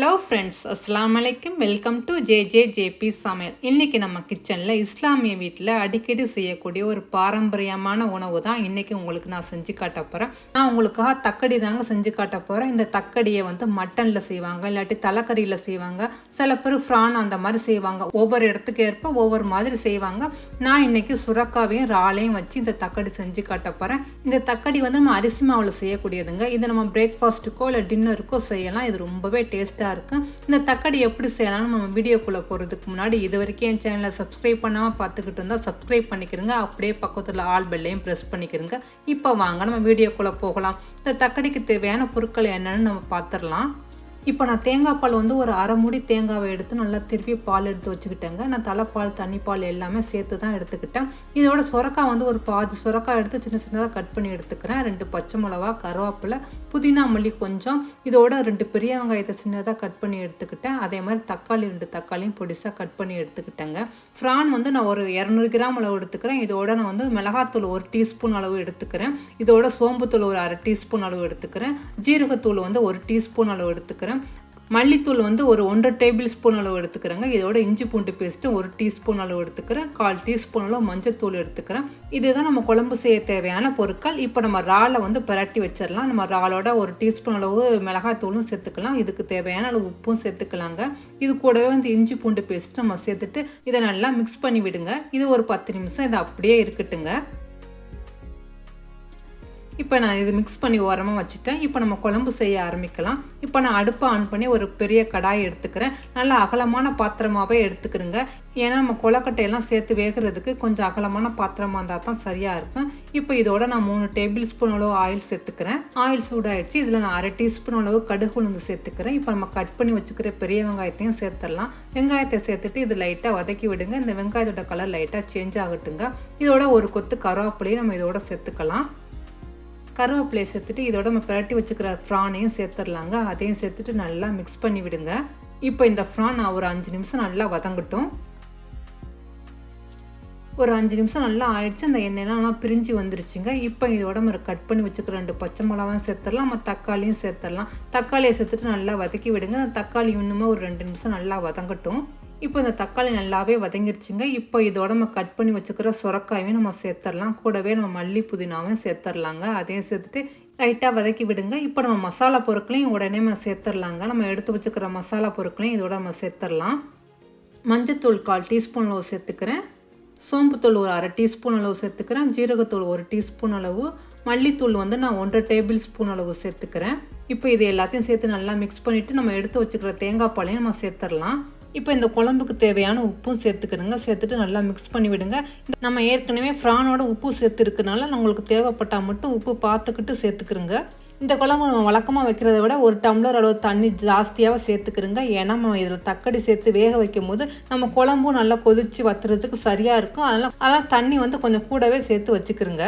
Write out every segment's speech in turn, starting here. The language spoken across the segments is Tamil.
ஹலோ ஃப்ரெண்ட்ஸ் அஸ்லாம் வலைக்கம் welcome to J J JP சமையல். இன்றைக்கி நம்ம கிச்சனில் இஸ்லாமிய வீட்டில் அடிக்கடி செய்யக்கூடிய ஒரு பாரம்பரியமான உணவு தான் இன்றைக்கி உங்களுக்கு நான் செஞ்சு காட்ட போகிறேன் நான் உங்களுக்காக தக்கடி தாங்க செஞ்சு காட்ட போகிறேன் இந்த தக்கடியை வந்து மட்டனில் செய்வாங்க இல்லாட்டி தலைக்கறியில் செய்வாங்க. சில பேர் ஃப்ரான் அந்த மாதிரி செய்வாங்க. ஒவ்வொரு இடத்துக்கு ஏற்ப ஒவ்வொரு மாதிரி செய்வாங்க. நான் இன்றைக்கி சுரக்காவையும் ராலையும் வச்சு இந்த தக்கடி செஞ்சு காட்ட போகிறேன் இந்த தக்கடி வந்து நம்ம அரிசி மாவில் செய்யக்கூடியதுங்க. இதை நம்ம பிரேக்ஃபாஸ்ட்டுக்கோ இல்லை டின்னருக்கோ செய்யலாம். இது ரொம்பவே டேஸ்ட்டாக இருக்கும் இந்த தக்காளி எப்படி செய்யலாம்னு நம்ம வீடியோக்குள்ளே போகிறதுக்கு முன்னாடி இது வரைக்கும் என் சேனலை சப்ஸ்கிரைப் பண்ணாமல் பார்த்துக்கிட்டு இருந்தால் சப்ஸ்கிரைப் பண்ணிக்கிறங்க அப்படியே பக்கத்தில் ஆல் பெல்லையும் ப்ரெஸ் பண்ணிக்கிறங்க இப்போ வாங்க நம்ம வீடியோக்குள்ளே போகலாம். இந்த தக்காளிக்கு தேவையான பொருட்கள் என்னென்னு நம்ம பார்த்துடலாம். இப்போ நான் தேங்காய் பால் வந்து ஒரு அரை மூடி தேங்காவை எடுத்து நல்லா திருப்பி பால் எடுத்து வச்சுக்கிட்டேங்க. நான் தலைப்பால் தண்ணிப்பால் எல்லாமே சேர்த்து தான் எடுத்துக்கிட்டேன். இதோட சுரக்காய் வந்து ஒரு பாதி சுரக்காய் எடுத்து சின்ன சின்னதாக கட் பண்ணி எடுத்துக்கிறேன். ரெண்டு பச்சை மிளகா கருவேப்பிலை புதினா மல்லி கொஞ்சம். இதோட ரெண்டு பெரிய வெங்காயத்தை சின்னதாக கட் பண்ணி எடுத்துக்கிட்டேன். அதே மாதிரி தக்காளி ரெண்டு தக்காளியும் பொடிசாக கட் பண்ணி எடுத்துக்கிட்டேங்க. ஃப்ரான் வந்து நான் ஒரு இரநூறு கிராம் அளவு எடுத்துக்கிறேன். இதோட நான் வந்து மிளகாத்தூள் ஒரு டீஸ்பூன் அளவு எடுத்துக்கிறேன். இதோட சோம்புத்தூள் ஒரு அரை டீஸ்பூன் அளவு எடுத்துக்கிறேன். ஜீரகத்தூள் வந்து ஒரு டீஸ்பூன் அளவு எடுத்துக்கிறேன். மல்லித்தூள் வந்து ஒரு ஒன்றரை டேபிள் ஸ்பூன் அளவு எடுத்துக்கிறேங்க. இதோட இஞ்சி பூண்டு பேஸ்ட்டு ஒரு டீஸ்பூன் அளவு எடுத்துக்கிறேன். கால் டீஸ்பூன் அளவு மஞ்சத்தூள் எடுத்துக்கிறேன். இதுதான் நம்ம குழம்பு செய்ய தேவையான பொருட்கள். இப்போ நம்ம ராலை வந்து பரட்டி வச்சிடலாம். நம்ம ராலோட ஒரு டீஸ்பூன் அளவு மிளகாத்தூளும் சேர்த்துக்கலாம். இதுக்கு தேவையான அளவு உப்பும் சேர்த்துக்கலாங்க. இது கூடவே வந்து இஞ்சி பூண்டு பேஸ்ட்டு நம்ம சேர்த்துட்டு இதை நல்லா மிக்ஸ் பண்ணி விடுங்க. இது ஒரு பத்து நிமிஷம் இது அப்படியே இருக்கட்டுங்க. இப்போ நான் இது மிக்ஸ் பண்ணி ஓரமாக வச்சுட்டேன். இப்போ நம்ம குழம்பு செய்ய ஆரம்பிக்கலாம். இப்போ நான் அடுப்பை ஆன் பண்ணி ஒரு பெரிய கடாய் எடுத்துக்கிறேன். நல்லா அகலமான பாத்திரமாகவே எடுத்துக்கிறேங்க. ஏன்னா நம்ம கொலக்கட்டையெல்லாம் சேர்த்து வேகிறதுக்கு கொஞ்சம் அகலமான பாத்திரமாக இருந்தால் தான் சரியாக இருக்கும். இப்போ இதோட நான் மூணு டேபிள் ஸ்பூன் அளவு ஆயில் சேர்த்துக்கிறேன். ஆயில் சூடாயிடுச்சு. இதில் நான் அரை டீஸ்பூன் அளவு கடுகு உளுந்து சேர்த்துக்கிறேன். இப்போ நம்ம கட் பண்ணி வச்சுக்கிற பெரிய வெங்காயத்தையும் சேர்த்துடலாம். வெங்காயத்தை சேர்த்துட்டு இது லைட்டாக வதக்கி விடுங்க. இந்த வெங்காயத்தோட கலர் லைட்டாக சேஞ்ச் ஆகட்டுங்க. இதோட ஒரு கொத்து கருவேப்பிலையும் நம்ம இதோட சேர்த்துக்கலாம். கருவேப்பிலையை சேர்த்துட்டு இதோட நம்ம பிரட்டி வச்சுக்கிற ஃப்ரானையும் சேர்த்துடலாங்க அதையும் சேர்த்துட்டு நல்லா மிக்ஸ் பண்ணி விடுங்க. இப்போ இந்த ஃப்ரான் ஒரு அஞ்சு நிமிஷம் நல்லா வதங்கட்டும். ஒரு அஞ்சு நிமிஷம் நல்லா ஆயிடுச்சு. அந்த எண்ணெய்லாம் நல்லா பிரிஞ்சு வந்துருச்சுங்க. இப்போ இதோட நம்ம கட் பண்ணி வச்சுக்கிற ரெண்டு பச்சை மிளகாவும் சேர்த்துடலாம் நம்ம தக்காளியும் சேர்த்துடலாம் தக்காளியை சேர்த்துட்டு நல்லா வதக்கி விடுங்க. தக்காளி இன்னுமே ஒரு ரெண்டு நிமிஷம் நல்லா வதங்கட்டும். இப்போ இந்த தக்காளி நல்லாவே வதங்கிருச்சுங்க. இப்போ இதோட நம்ம கட் பண்ணி வச்சுக்கிற சுரக்காயும் நம்ம சேர்த்துடலாம் கூடவே நம்ம மல்லி புதினாவும் சேர்த்துடலாங்க அதையும் சேர்த்துட்டு லைட்டாக வதக்கி விடுங்க. இப்போ நம்ம மசாலா பொருட்களையும் உடனே நம்ம சேர்த்துடலாங்க நம்ம எடுத்து வச்சுக்கிற மசாலா பொருட்களையும் இதோட நம்ம சேர்த்துடலாம் மஞ்சத்தூள் கால் டீஸ்பூன் அளவு சேர்த்துக்கிறேன். சோம்புத்தூள் ஒரு அரை டீஸ்பூன் அளவு சேர்த்துக்கிறேன். ஜீரகத்தூள் ஒரு டீஸ்பூன் அளவு. மல்லித்தூள் வந்து நான் ஒன்றரை டேபிள் ஸ்பூன் அளவு சேர்த்துக்கிறேன். இப்போ இது எல்லாத்தையும் சேர்த்து நல்லா மிக்ஸ் பண்ணிவிட்டு நம்ம எடுத்து வச்சுக்கிற தேங்காய் பாலையும் நம்ம சேர்த்துடலாம் இப்போ இந்த குழம்புக்கு தேவையான உப்பும் சேர்த்துக்கிறோங்க சேர்த்துட்டு நல்லா மிக்ஸ் பண்ணி விடுங்க நம்ம ஏற்கனவே ஃப்ரானோட உப்பு சேர்த்துருக்கனால நம்மளுக்கு தேவைப்பட்டால் மட்டும் உப்பு பார்த்துக்கிட்டு சேர்த்துக்கிறோங்க இந்த குழம்பு நம்ம வழக்கமாக வைக்கிறத விட ஒரு டம்ளர் அளவு தண்ணி ஜாஸ்தியாக சேர்த்துக்கிறோங்க ஏன்னா நம்ம இதில் தக்கடி சேர்த்து வேக வைக்கும் போது நம்ம குழம்பும் நல்லா கொதித்து வத்துறதுக்கு சரியாக இருக்கும். அதெல்லாம் அதெல்லாம் தண்ணி வந்து கொஞ்சம் கூடவே சேர்த்து வச்சுக்கிறோங்க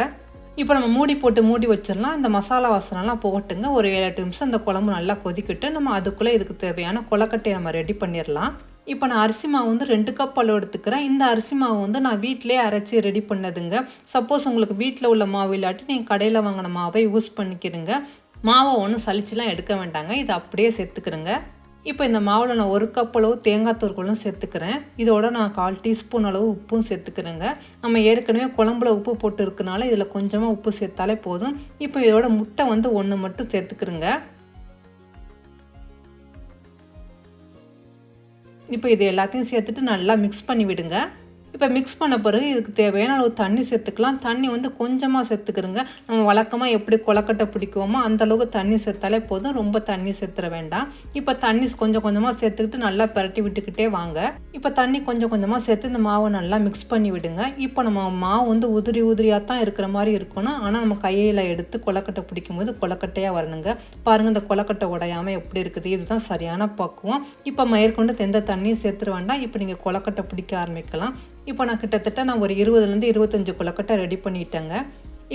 இப்போ நம்ம மூடி போட்டு மூடி வச்சிடலாம். இந்த மசாலா வாசனைலாம் போகட்டுங்க. ஒரு ஏழு எட்டு நிமிஷம் இந்த குழம்பு நல்லா கொதிக்கிட்டு நம்ம அதுக்குள்ளே இதுக்கு தேவையான கொலக்கட்டையை நம்ம ரெடி பண்ணிடலாம். இப்போ நான் அரிசி மாவு வந்து ரெண்டு கப் அளவு எடுத்துக்கிறேன். இந்த அரிசி மாவு வந்து நான் வீட்டிலே அரைச்சி ரெடி பண்ணதுங்க. சப்போஸ் உங்களுக்கு வீட்டில் உள்ள மாவு இல்லாட்டி நீங்கள் கடையில் வாங்கின மாவை யூஸ் பண்ணிக்கிறங்க மாவை ஒன்றும் சளிச்சுலாம் எடுக்க வேண்டாங்க. இதை அப்படியே சேர்த்துக்கிறேங்க. இப்போ இந்த மாவில் நான் ஒரு கப் அளவு தேங்காய் தூர்களும் சேர்த்துக்கிறேன். இதோட நான் கால் டீஸ்பூன் அளவு உப்பும் சேர்த்துக்கிறேங்க. நம்ம ஏற்கனவே குழம்புல உப்பு போட்டு இருக்கனால இதில் கொஞ்சமாக உப்பு சேர்த்தாலே போதும். இப்போ இதோட முட்டை வந்து ஒன்று மட்டும் சேர்த்துக்கிறேங்க. இப்போ இது எல்லாத்தையும் சேர்த்துட்டு நல்லா மிக்ஸ் பண்ணி விடுங்க இப்போ மிக்ஸ் பண்ண பிறகு இதுக்கு தேவையான அளவு தண்ணி சேர்த்துக்கலாம். தண்ணி வந்து கொஞ்சமாக சேர்த்துக்கிறோங்க நம்ம வழக்கமாக எப்படி கொலக்கட்டை பிடிக்குவோமோ அந்தளவுக்கு தண்ணி சேர்த்தாலே போதும். ரொம்ப தண்ணி சேர்த்துற வேண்டாம். இப்போ தண்ணி கொஞ்சம் கொஞ்சமாக சேர்த்துக்கிட்டு நல்லா பரட்டி விட்டுக்கிட்டே வாங்க. இப்போ தண்ணி கொஞ்சம் கொஞ்சமாக சேர்த்து இந்த மாவை நல்லா மிக்ஸ் பண்ணி விடுங்க. இப்போ நம்ம மாவு வந்து உதிரி உதிரியாக தான் இருக்கிற மாதிரி இருக்கணும். ஆனால் நம்ம கையில் எடுத்து கொலக்கட்டை பிடிக்கும் போது கொலக்கட்டையாக வரணுங்க. பாருங்கள் இந்த கொலக்கட்டை உடையாமல் எப்படி இருக்குது? இதுதான் சரியான பக்குவம். இப்போ மேற்கொண்டு எந்த தண்ணியும் சேர்த்துட வேண்டாம். இப்போ நீங்கள் கொலக்கட்டை பிடிக்க ஆரம்பிக்கலாம். இப்போ நான் கிட்டத்தட்ட நான் ஒரு இருபதுலேருந்து இருபத்தஞ்சி கொலக்கட்டை ரெடி பண்ணிட்டேங்க.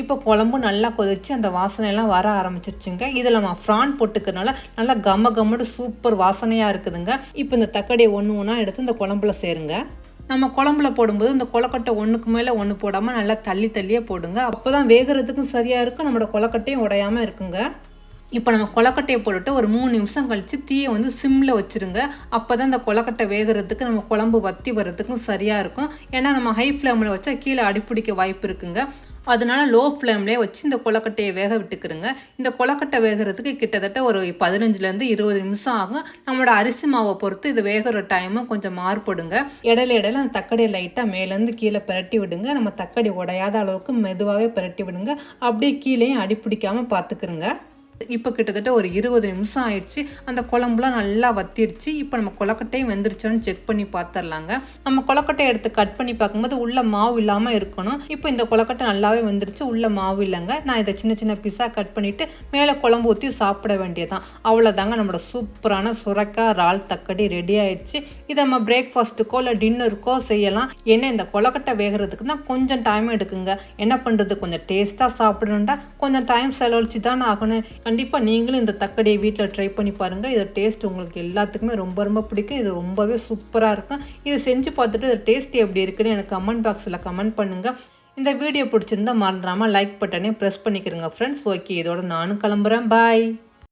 இப்போ குழம்பு நல்லா கொதிச்சு அந்த வாசனையெல்லாம் வர ஆரம்பிச்சிருச்சுங்க. இதில் நம்ம ஃப்ரான் போட்டுக்கிறனால நல்லா கம்ம கம்மடு சூப்பர் வாசனையாக இருக்குதுங்க. இப்போ இந்த தக்காளியை ஒன்று ஒன்றா எடுத்து இந்த குழம்புல சேருங்க. நம்ம குழம்புல போடும்போது இந்த கொலக்கட்டை ஒன்றுக்கு மேலே ஒன்று போடாமல் நல்லா தள்ளி தள்ளியே போடுங்க. அப்போ தான் வேகிறதுக்கும் சரியாக இருக்கும் நம்மளோட கொலக்கட்டையும் உடையாமல் இருக்குங்க. இப்போ நம்ம கொலக்கட்டையை போட்டுட்டு ஒரு மூணு நிமிஷம் கழித்து தீயை வந்து சிம்மில் வச்சுருங்க. அப்போ தான் இந்த கொலக்கட்டை வேகிறதுக்கு நம்ம குழம்பு வத்தி வர்றதுக்கும் சரியாக இருக்கும். ஏன்னா நம்ம ஹை ஃப்ளேமில் வச்சா கீழே அடிப்பிடிக்க வாய்ப்பு இருக்குங்க. அதனால லோ ஃப்ளேம்லேயே வச்சு இந்த கொலக்கட்டையை வேக விட்டுக்கிறோங்க. இந்த கொலக்கட்டை வேகிறதுக்கு கிட்டத்தட்ட ஒரு பதினஞ்சுலேருந்து இருபது நிமிஷம் ஆகும். நம்மளோட அரிசி மாவை பொறுத்து இது வேகிற டைமும் கொஞ்சம் மாறுபடுங்க. இடையில இடையில அந்த தக்கடியை லைட்டாக மேலேருந்து கீழே பிரட்டி விடுங்க. நம்ம தக்கடி உடையாத அளவுக்கு மெதுவாகவே பிரட்டி விடுங்க. அப்படியே கீழேயும் அடிப்பிடிக்காமல் பார்த்துக்கிறோங்க இப்போ கிட்டத்தட்ட ஒரு இருபது நிமிஷம் ஆயிடுச்சு. அந்த குழம்புலாம் நல்லா வத்திருச்சு. இப்போ நம்ம கொலக்கட்டையும் வெந்துருச்சான்னு செக் பண்ணி பார்த்துடலாங்க நம்ம கொலக்கட்டை எடுத்து கட் பண்ணி பார்க்கும்போது உள்ள மாவு இல்லாமல் இருக்கணும். இப்போ இந்த கொலக்கட்டை நல்லாவே வந்துருச்சு. உள்ள மாவு இல்லைங்க. நான் இதை சின்ன சின்ன பீஸாக கட் பண்ணிவிட்டு மேலே குழம்பு ஊற்றி சாப்பிட வேண்டியதான் அவ்வளோதாங்க நம்மளோட சூப்பரான சுரக்காய் இறால் தக்கடி ரெடி ஆயிடுச்சு. இதை நம்ம பிரேக்ஃபாஸ்ட்டுக்கோ இல்லை டின்னருக்கோ செய்யலாம். ஏன்னா இந்த கொலக்கட்டை வேகிறதுக்கு தான் கொஞ்சம் டைம் எடுக்குங்க. என்ன பண்ணுறது கொஞ்சம் டேஸ்ட்டாக சாப்பிடணுண்டா கொஞ்சம் டைம் செலவழிச்சு தானே ஆகணும். கண்டிப்பாக நீங்களும் இந்த தக்கடியை வீட்டில் ட்ரை பண்ணி பாருங்கள் இது டேஸ்ட் உங்களுக்கு எல்லாத்துக்குமே ரொம்ப ரொம்ப பிடிக்கும். இது ரொம்பவே சூப்பராக இருக்கும். இது செஞ்சு பார்த்துட்டு இது டேஸ்ட் எப்படி இருக்குன்னு எனக்கு கமெண்ட் பாக்ஸில் கமெண்ட் பண்ணுங்கள் இந்த வீடியோ பிடிச்சிருந்தா மறந்துடாமல் லைக் பட்டனே ப்ரெஸ் பண்ணிக்கிறேங்க ஃப்ரெண்ட்ஸ் ஓகே இதோட நானும் கிளம்புறேன். பாய்